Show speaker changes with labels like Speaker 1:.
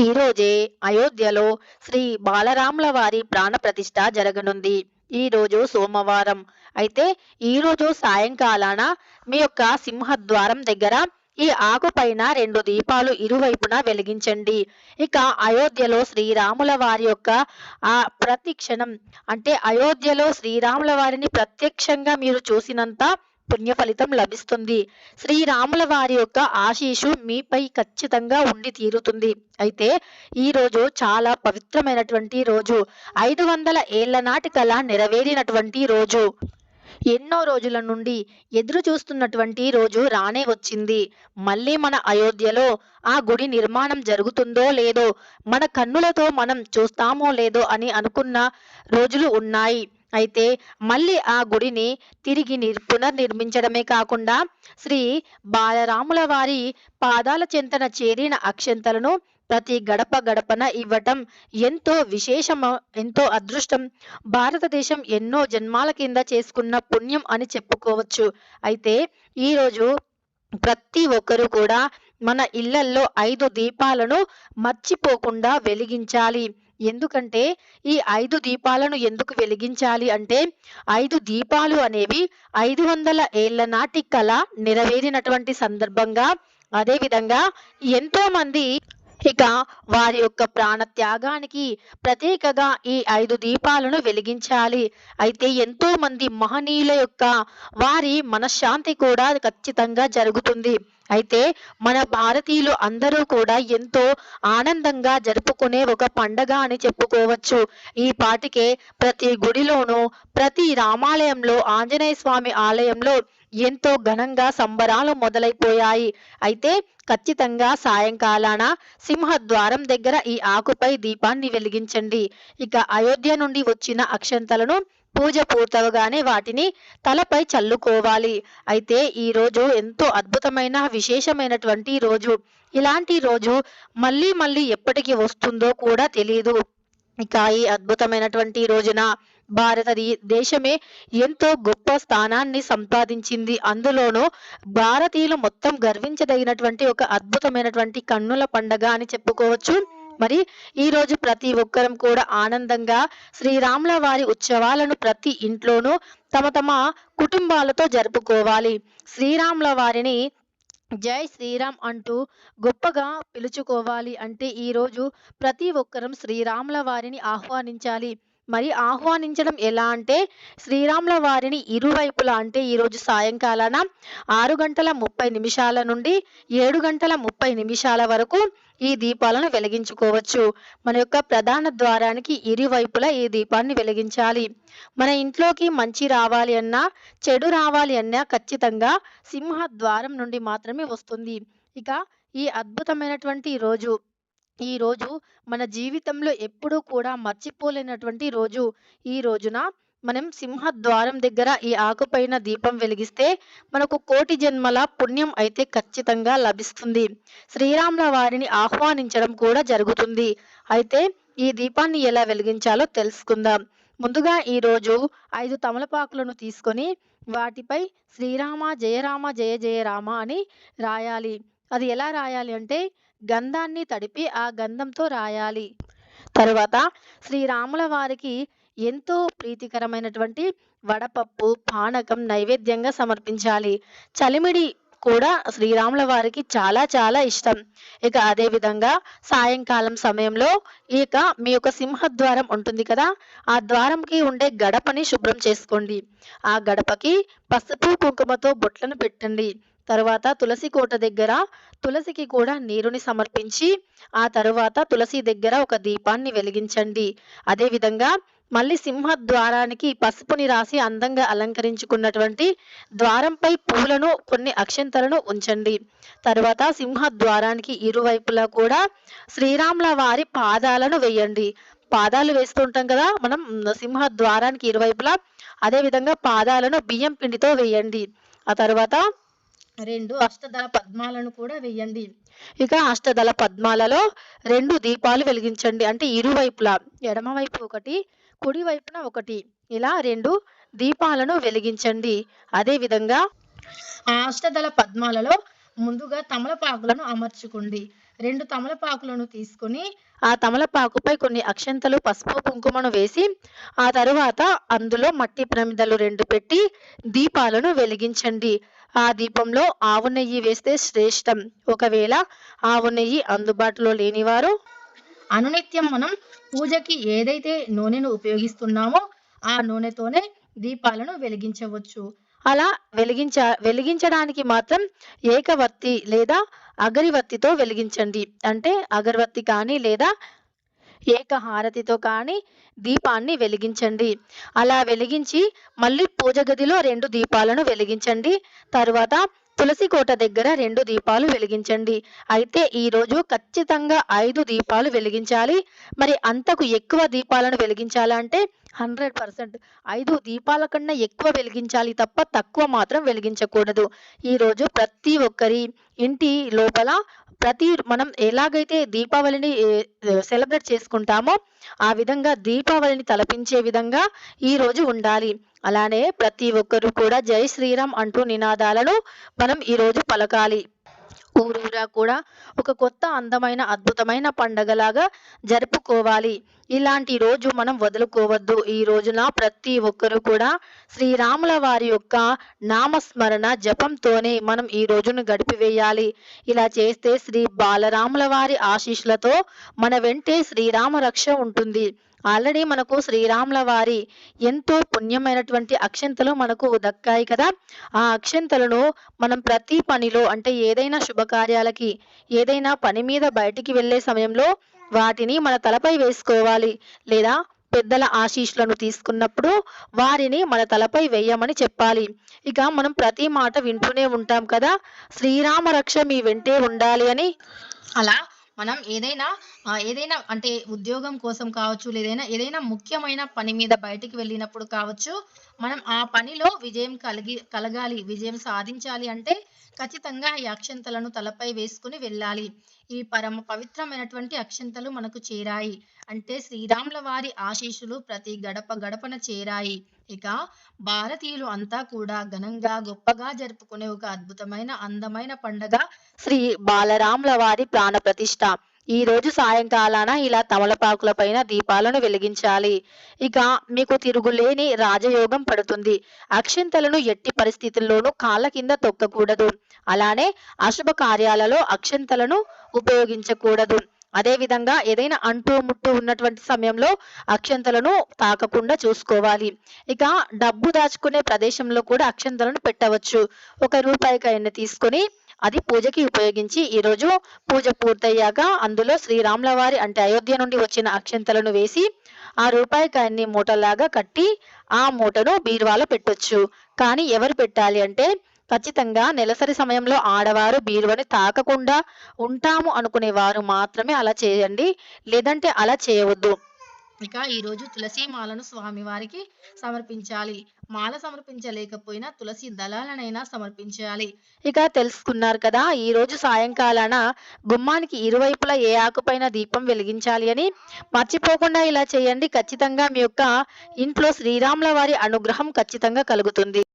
Speaker 1: ఈ రోజే అయోధ్యలో శ్రీ బాలరాముల వారి ప్రాణ ప్రతిష్ఠ జరగనుంది. ఈ రోజు సోమవారం. అయితే ఈ రోజు సాయంకాలాన మీ యొక్క సింహద్వారం దగ్గర ఈ ఆకు పైన రెండు దీపాలు ఇరువైపున వెలిగించండి. ఇక అయోధ్యలో శ్రీరాముల వారి యొక్క ఆ ప్రతి క్షణం అంటే అయోధ్యలో శ్రీరాముల వారిని ప్రత్యక్షంగా మీరు చూసినంత పుణ్య ఫలితం లభిస్తుంది. శ్రీరాముల వారి యొక్క ఆశీషు మీపై ఖచ్చితంగా ఉండి తీరుతుంది. అయితే ఈ రోజు చాలా పవిత్రమైనటువంటి రోజు. ఐదు వందల ఏళ్ళ నాటి కళ నెరవేరినటువంటి రోజు. ఎన్నో రోజుల నుండి ఎదురు చూస్తున్నటువంటి రోజు రానే వచ్చింది. మళ్ళీ మన అయోధ్యలో ఆ గుడి నిర్మాణం జరుగుతుందో లేదో మన కన్నులతో మనం చూస్తామో లేదో అని అనుకున్న రోజులు ఉన్నాయి. అయితే మళ్ళీ ఆ గుడిని తిరిగి నిర్ పునర్నిర్మించడమే కాకుండా శ్రీ బాలరాముల వారి పాదాల చెంతన చేరిన అక్షంతలను ప్రతి గడప గడపన ఇవ్వటం ఎంతో విశేషమ ఎంతో అదృష్టం. భారతదేశం ఎన్నో జన్మాల కింద చేసుకున్న పుణ్యం అని చెప్పుకోవచ్చు. అయితే ఈరోజు ప్రతి ఒక్కరూ కూడా మన ఇళ్ళల్లో ఐదు దీపాలను మర్చిపోకుండా వెలిగించాలి. ఎందుకంటే ఈ ఐదు దీపాలను ఎందుకు వెలిగించాలి అంటే ఐదు దీపాలు అనేవి ఐదు వందల ఏళ్ళ నాటి కళ నెరవేరినటువంటి సందర్భంగా అదేవిధంగా ఎంతో మంది ఇక వారి యొక్క ప్రాణ త్యాగానికి ప్రత్యేకగా ఈ ఐదు దీపాలను వెలిగించాలి. అయితే ఎంతో మంది మహనీయుల యొక్క వారి మనశ్శాంతి కూడా ఖచ్చితంగా జరుగుతుంది. అయితే మన భారతీయులు అందరూ కూడా ఎంతో ఆనందంగా జరుపుకునే ఒక పండగ అని చెప్పుకోవచ్చు. ఈ పాటికే ప్రతి గుడిలోనూ ప్రతి రామాలయంలో ఆంజనేయ స్వామి ఆలయంలో ఎంతో ఘనంగా సంబరాలు మొదలైపోయాయి. అయితే ఖచ్చితంగా సాయంకాలాన సింహద్వారం దగ్గర ఈ ఆకుపై దీపాన్ని వెలిగించండి. ఇక అయోధ్య నుండి వచ్చిన అక్షంతలను పూజ పూర్తవగానే వాటిని తలపై చల్లుకోవాలి. అయితే ఈ రోజు ఎంతో అద్భుతమైన విశేషమైనటువంటి రోజు. ఇలాంటి రోజు మళ్ళీ మళ్ళీ ఎప్పటికి వస్తుందో కూడా తెలియదు ఇక ఈ అద్భుతమైనటువంటి రోజున భారత దేశమే ఎంతో గొప్ప స్థానాన్ని సంపాదించింది. అందులోనూ భారతీయులు మొత్తం గర్వించదగినటువంటి ఒక అద్భుతమైనటువంటి కన్నుల పండగ అని చెప్పుకోవచ్చు. మరి ఈ రోజు ప్రతి ఒక్కరం కూడా ఆనందంగా శ్రీరాముల వారి ఉత్సవాలను ప్రతి ఇంట్లోనూ తమ తమ కుటుంబాలతో జరుపుకోవాలి. శ్రీరాముల వారిని జై శ్రీరామ్ అంటూ గొప్పగా పిలుచుకోవాలి అంటే ఈరోజు ప్రతి ఒక్కరం శ్రీరాముల వారిని ఆహ్వానించాలి. మరి ఆహ్వానించడం ఎలా అంటే శ్రీరాముల వారిని ఇరువైపులా అంటే ఈరోజు సాయంకాలాన ఆరు గంటల ముప్పై నిమిషాల నుండి ఏడు గంటల ముప్పై నిమిషాల వరకు ఈ దీపాలను వెలిగించుకోవచ్చు. మన యొక్క ప్రధాన ద్వారానికి ఇరువైపులా ఈ దీపాన్ని వెలిగించాలి. మన ఇంట్లోకి మంచి రావాలి అన్నా చెడు రావాలి అన్నా ఖచ్చితంగా సింహ ద్వారం నుండి మాత్రమే వస్తుంది. ఇక ఈ అద్భుతమైనటువంటి రోజు ఈ రోజు మన జీవితంలో ఎప్పుడూ కూడా మర్చిపోలేనటువంటి రోజు. ఈ రోజున మనం సింహద్వారం దగ్గర ఈ ఆకుపైన దీపం వెలిగిస్తే మనకు కోటి జన్మల పుణ్యం అయితే ఖచ్చితంగా లభిస్తుంది. శ్రీరాముల వారిని ఆహ్వానించడం కూడా జరుగుతుంది. అయితే ఈ దీపాన్ని ఎలా వెలిగించాలో తెలుసుకుందాం. ముందుగా ఈరోజు ఐదు తమలపాకులను తీసుకొని వాటిపై శ్రీరామ జయరామ జయ జయ రామ అని రాయాలి. అది ఎలా రాయాలి అంటే గంధాన్ని తడిపి ఆ గంధంతో రాయాలి. తరువాత శ్రీరాముల వారికి ఎంతో ప్రీతికరమైనటువంటి వడపప్పు పానకం నైవేద్యంగా సమర్పించాలి. చలిమిడి కూడా శ్రీరాముల వారికి చాలా చాలా ఇష్టం. ఇక అదే విధంగా సాయంకాలం సమయంలో ఇక మీ యొక్క సింహద్వారం ఉంటుంది కదా ఆ ద్వారంకి ఉండే గడపని శుభ్రం చేసుకోండి. ఆ గడపకి పసుపు కుంకుమతో బొట్లను పెట్టండి. తరువాత తులసి కోట దగ్గర తులసికి కూడా నీరుని సమర్పించి ఆ తరువాత తులసి దగ్గర ఒక దీపాన్ని వెలిగించండి. అదేవిధంగా మళ్ళీ సింహ ద్వారానికి పసుపుని రాసి అందంగా అలంకరించుకున్నటువంటి ద్వారంపై పూలను కొన్ని అక్షంతలను ఉంచండి. తర్వాత సింహ ద్వారానికి ఇరువైపులా కూడా శ్రీరాముల వారి పాదాలను వేయండి. పాదాలు వేస్తుంటాం కదా మనం సింహ ద్వారానికి ఇరువైపులా అదేవిధంగా పాదాలను బియ్యం పిండితో వేయండి. ఆ తర్వాత రెండు అష్టదళ పద్మాలను కూడా వేయండి. ఇక అష్టదళ పద్మాలలో రెండు దీపాలు వెలిగించండి. అంటే ఇరువైపులా ఎడమవైపు ఒకటి కుడి వైపున ఒకటి. ఇలా రెండు దీపాలను వెలిగించండి. అదే విధంగా ఆ అష్టదళ పద్మాలలో ముందుగా తమలపాకులను అమర్చుకోండి. రెండు తమలపాకులను తీసుకొని ఆ తమలపాకుపై కొన్ని అక్షంతలు పసుపు కుంకుమను వేసి ఆ తరువాత అందులో మట్టి ప్రమిదలు రెండు పెట్టి దీపాలను వెలిగించండి. ఆ దీపంలో ఆవు నెయ్యి వేస్తే శ్రేష్టం. ఒకవేళ ఆవు నెయ్యి అందుబాటులో లేనివారు అనునిత్యం మనం పూజకి ఏదైతే నూనెను ఉపయోగిస్తున్నామో ఆ నూనెతోనే దీపాలను వెలిగించవచ్చు. అలా వెలిగించ వెలిగించడానికి మాత్రం ఏకవత్తి లేదా అగరివత్తితో వెలిగించండి. అంటే అగరవత్తి కానీ లేదా ఏకహారతితో కానీ దీపాన్ని వెలిగించండి. అలా వెలిగించి మళ్ళీ పూజ గదిలో రెండు దీపాలను వెలిగించండి. తరువాత తులసి కోట దగ్గర రెండు దీపాలు వెలిగించండి. అయితే ఈ రోజు ఖచ్చితంగా ఐదు దీపాలు వెలిగించాలి. మరి అంతకు ఎక్కువ దీపాలను వెలిగించాలంటే హండ్రెడ్ పర్సెంట్. ఐదు దీపాల కన్నా ఎక్కువ వెలిగించాలి తప్ప తక్కువ మాత్రం వెలిగించకూడదు. ఈరోజు ప్రతి ఒక్కరి ఇంటి లోపల ప్రతి మనం ఎలాగైతే దీపావళిని సెలబ్రేట్ చేసుకుంటామో ఆ విధంగా దీపావళిని తలపించే విధంగా ఈరోజు ఉండాలి. అలానే ప్రతి ఒక్కరూ కూడా జై శ్రీరామ్ అంటూ నినాదాలను మనం ఈరోజు పలకాలి. ఊరూరా కూడా ఒక కొత్త అందమైన అద్భుతమైన పండగలాగా జరుపుకోవాలి. ఇలాంటి రోజు మనం వదులుకోవద్దు. ఈ రోజున ప్రతి ఒక్కరూ కూడా శ్రీరాముల వారి యొక్క నామస్మరణ జపంతోనే మనం ఈ రోజును గడిపివేయాలి. ఇలా చేస్తే శ్రీ బాలరాముల వారి ఆశీస్సులతో మన వెంటే శ్రీరామ రక్ష ఉంటుంది. ఆల్రెడీ మనకు శ్రీరాముల వారి ఎంతో పుణ్యమైనటువంటి అక్షంతలు మనకు దక్కాయి కదా. ఆ అక్షంతలను మనం ప్రతి పనిలో అంటే ఏదైనా శుభకార్యాలకి ఏదైనా పని మీద బయటికి వెళ్ళే సమయంలో వాటిని మన తలపై వేసుకోవాలి. లేదా పెద్దల ఆశీస్సులను తీసుకున్నప్పుడు వారిని మన తలపై వేయమని చెప్పాలి. ఇక మనం ప్రతి మాట వింటూనే ఉంటాం కదా. శ్రీరామ రక్ష మీ వెంటే ఉండాలి అని. అలా మనం ఏదైనా ఏదైనా అంటే ఉద్యోగం కోసం కావచ్చు లేదైనా ఏదైనా ముఖ్యమైన పని మీద బయటికి వెళ్ళినప్పుడు కావచ్చు మనం ఆ పనిలో విజయం కలిగి కలగాలి విజయం సాధించాలి అంటే ఖచ్చితంగా ఈ అక్షంతలను తలపై వేసుకుని వెళ్ళాలి. ఈ పరమ పవిత్రమైనటువంటి అక్షంతలు మనకు చేరాయి. అంటే శ్రీరాముల వారి ఆశీస్సులు ప్రతి గడప గడపన చేరాయి. ఇక భారతీయులు అంతా కూడా ఘనంగా గొప్పగా జరుపుకునే ఒక అద్భుతమైన అందమైన పండగ శ్రీ బాలరాముల వారి ప్రాణ ప్రతిష్ట. ఈ రోజు సాయంకాలాన ఇలా తమలపాకుల పైన దీపాలను వెలిగించాలి. ఇక మీకు తిరుగులేని రాజయోగం పడుతుంది. అక్షంతలను ఎట్టి పరిస్థితుల్లోనూ కాళ్ళ కింద తొక్కకూడదు. అలానే అశుభ కార్యాలలో అక్షంతలను ఉపయోగించకూడదు. అదేవిధంగా ఏదైనా అంటూ ముట్టు ఉన్నటువంటి సమయంలో అక్షంతలను తాకకుండా చూసుకోవాలి. ఇక డబ్బు దాచుకునే ప్రదేశంలో కూడా అక్షంతలను పెట్టవచ్చు. ఒక రూపాయి కాయన్ని తీసుకొని అది పూజకి ఉపయోగించి ఈరోజు పూజ పూర్తయ్యాక అందులో శ్రీరాముల వారి అంటే అయోధ్య నుండి వచ్చిన అక్షంతలను వేసి ఆ రూపాయికాయన్ని మూటలాగా కట్టి ఆ మూటను బీరువాలో పెట్టొచ్చు. కానీ ఎవరు పెట్టాలి అంటే ఖచ్చితంగా నెలసరి సమయంలో ఆడవారు బీరువని తాకకుండా ఉంటాము అనుకునే వారు మాత్రమే అలా చేయండి. లేదంటే అలా చేయవద్దు. ఇక ఈరోజు తులసి మాలను స్వామివారికి సమర్పించాలి. మాల సమర్పించలేకపోయినా తులసి దళాలనైనా సమర్పించాలి. ఇక తెలుసుకున్నారు కదా ఈ రోజు సాయంకాలాన గుమ్మానికి ఇరువైపులా ఏ ఆకుపైన దీపం వెలిగించాలి అని? మర్చిపోకుండా ఇలా చేయండి. ఖచ్చితంగా మీ యొక్క ఇంట్లో శ్రీరాముల వారి అనుగ్రహం ఖచ్చితంగా కలుగుతుంది.